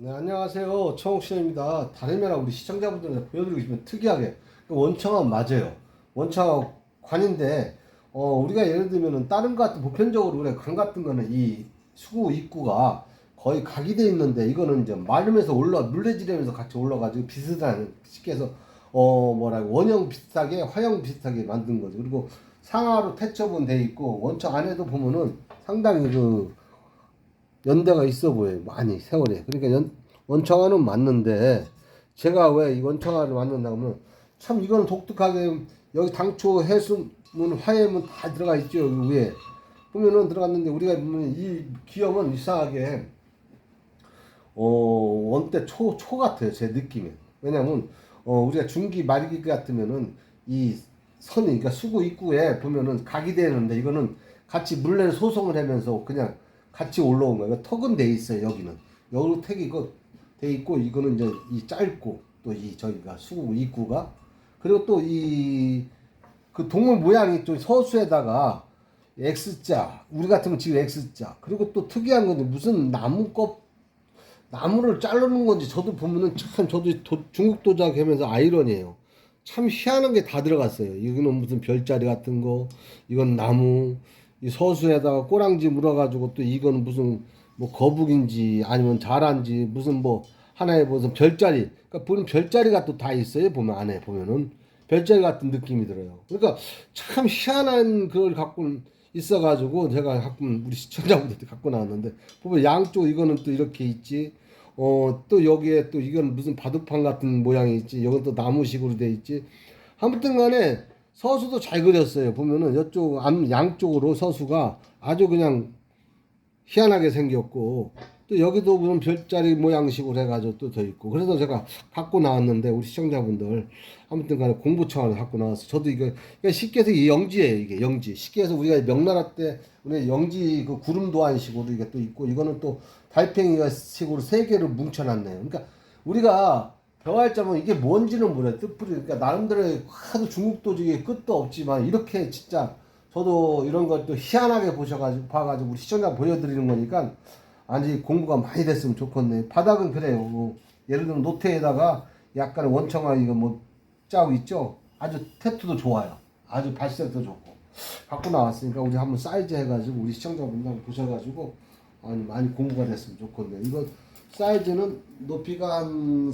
네, 안녕하세요. 청옥신입니다. 다름이 아니라 우리 시청자분들한테 보여드리고 싶은 특이하게 그 원청은 맞아요. 원청 관인데 어, 우리가 예를 들면은 다른 것 같은 보편적으로 그래 관 같은 거는 이 수구 입구가 거의 각이 돼 있는데 이거는 이제 마름에서 올라 물레지름에서 같이 올라가지고 비슷한 쉽게 해서 어 뭐라고 원형 비슷하게 화형 비슷하게 만든 거죠. 그리고 상하로 태초분 돼 있고 원청 안에도 보면은 상당히 그 연대가 있어 보여요. 많이 세월에. 그러니까 연, 원청화는 맞는데 제가 왜 이 원청화를 만든다 하면 참 이거는 독특하게 여기 당초 해수문 화해문 다 들어가 있죠. 여기 위에 보면은 들어갔는데 우리가 보면 이 기형은 이상하게 어 원대 초 초 같아요. 제 느낌에. 왜냐면 어 우리가 중기 말기 같으면은 이 선이 그러니까 수구 입구에 보면은 각이 되는데 이거는 같이 물레를 소송을 하면서 그냥 같이 올라온 거예요. 턱은 돼 있어요. 여기는 여기 턱이 이거 돼 있고 이거는 이제 이 짧고 또 이 저희가 수구 입구가 그리고 또 이 그 동물 모양이 또 서수에다가 X자 우리 같으면 지금 X자 그리고 또 특이한 건데 무슨 나무 껍 나무를 자르는 건지 저도 보면은 참 저도 도- 중국 도자기 하면서 아이러니해요. 참 희한한 게 다 들어갔어요. 이거는 무슨 별자리 같은 거, 이건 나무, 이 서수에다가 꼬랑지 물어가지고 또 이거는 무슨 뭐 거북인지 아니면 자란지 무슨 뭐 하나의 무슨 별자리, 그러니까 보면 별자리가 또 다 있어요. 보면 안에 보면은 별자리 같은 느낌이 들어요. 그러니까 참 희한한 그걸 갖고 있어가지고 제가 가끔 우리 시청자분들한테 갖고 나왔는데 보면 양쪽 이거는 또 이렇게 있지. 어 또 여기에 또 이건 무슨 바둑판 같은 모양이 있지. 이건 또 나무식으로 돼 있지. 아무튼간에 서수도 잘 그렸어요. 보면은 이쪽 앞 양쪽으로 서수가 아주 그냥 희한하게 생겼고 또 여기도 보면 별자리 모양식으로 해가지고 또 더 있고 그래서 제가 갖고 나왔는데 우리 시청자분들 아무튼간에 공부청을 갖고 나왔어. 저도 이거 그러니까 쉽게 해서 이 영지예요. 이게 영지. 쉽게 해서 우리가 명나라 때 우리 영지 그 구름 도안식으로 이게 또 있고 이거는 또 달팽이가 식으로 세 개를 뭉쳐놨네요. 그러니까 우리가 병할 점은 이게 뭔지는 몰라요. 뜻풀이 그러니까 나름대로 하도 중국 도적이 끝도 없지만 이렇게 진짜 저도 이런 것도 희한하게 보셔가지고 봐가지고 우리 시청자 보여드리는 거니까 아니 공부가 많이 됐으면 좋겠네. 바닥은 그래요. 뭐 예를 들면 노트에다가 약간 원청화 이거 뭐 짜고 있죠. 아주 태투도 좋아요. 아주 발색도 좋고 갖고 나왔으니까 우리 한번 사이즈 해가지고 우리 시청자분들 보셔가지고 아니 많이 공부가 됐으면 좋겠네. 이거 사이즈는 높이가 한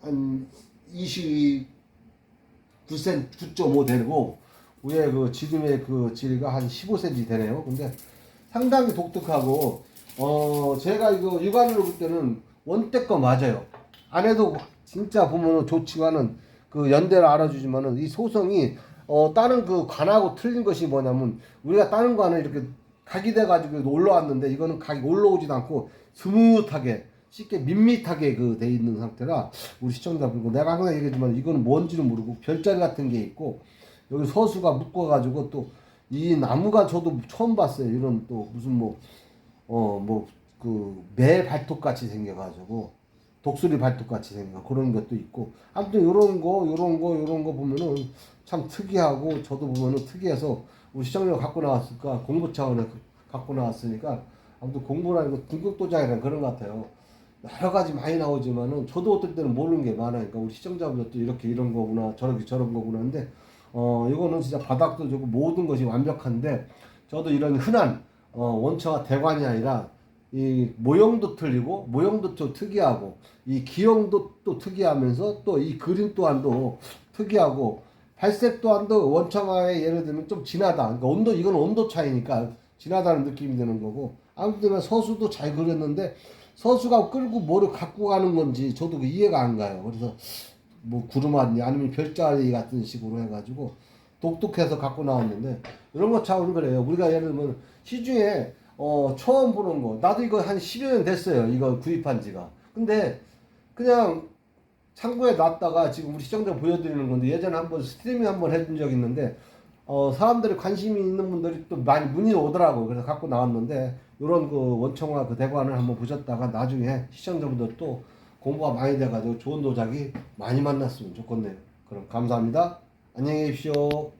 한 29cm 9.5 되고 위에 그 지름의 그 길이가 한 15cm 되네요. 근데 상당히 독특하고 어 제가 이거 육안으로 볼 때는 원대 거 맞아요. 안에도 진짜 보면 좋지만은 그 연대를 알아주지만은 이 소성이 어 다른 그 관하고 틀린 것이 뭐냐면 우리가 다른 관은 이렇게 각이 돼가지고 올라왔는데 이거는 각이 올라오지도 않고 스무트하게 쉽게 밋밋하게 그 돼 있는 상태라 우리 시청자분들 내가 항상 얘기하지만 이거는 뭔지는 모르고 별자리 같은 게 있고 여기 서수가 묶어가지고 또 이 나무가 저도 처음 봤어요 이런 또 무슨 뭐 어 뭐 그매 발톱 같이 생겨가지고 독수리 발톱 같이 생겨 그런 것도 있고 아무튼 요런 거 요런 거 요런 거 보면은 참 특이하고 저도 보면은 특이해서 우리 시청자가 갖고 나왔을까 공부 차원에 갖고 나왔으니까 아무튼 공부라는 거 등급도장이라는 그런 것 같아요. 여러 가지 많이 나오지만은 저도 어떨 때는 모르는 게 많으니까 우리 시청자분들도 이렇게 이런 거구나 저렇게 저런 거구나 하는데 어 이거는 진짜 바닥도 좋고 모든 것이 완벽한데 저도 이런 흔한 어 원처가 대관이 아니라 이 모형도 틀리고 모형도 또 특이하고 이 기형도 또 특이하면서 또 이 그림 또한도 특이하고 발색 또한도 원청화의 예를 들면 좀 진하다. 그러니까 온도 이건 온도 차이니까 진하다는 느낌이 드는 거고 아무튼 서수도 잘 그렸는데 서수가 끌고 뭐를 갖고 가는 건지 저도 그 이해가 안 가요. 그래서 뭐 구름아니 아니면 별자리 같은 식으로 해가지고 독특해서 갖고 나왔는데 이런 거 참 그래요. 우리가 예를 들면 시중에 어 처음 보는 거 나도 이거 한 10여 년 됐어요. 이거 구입한 지가. 근데 그냥 창고에 놨다가 지금 우리 시청자 보여드리는 건데 예전에 한번 스트리밍 한번 해준 적 있는데 어 사람들이 관심이 있는 분들이 또 많이 문의 오더라고 그래서 갖고 나왔는데 이런 그 원청화 그 대관을 한번 보셨다가 나중에 시청자분들 또 공부가 많이 돼가지고 좋은 도자기 많이 만났으면 좋겠네요. 그럼 감사합니다. 안녕히 계십시오.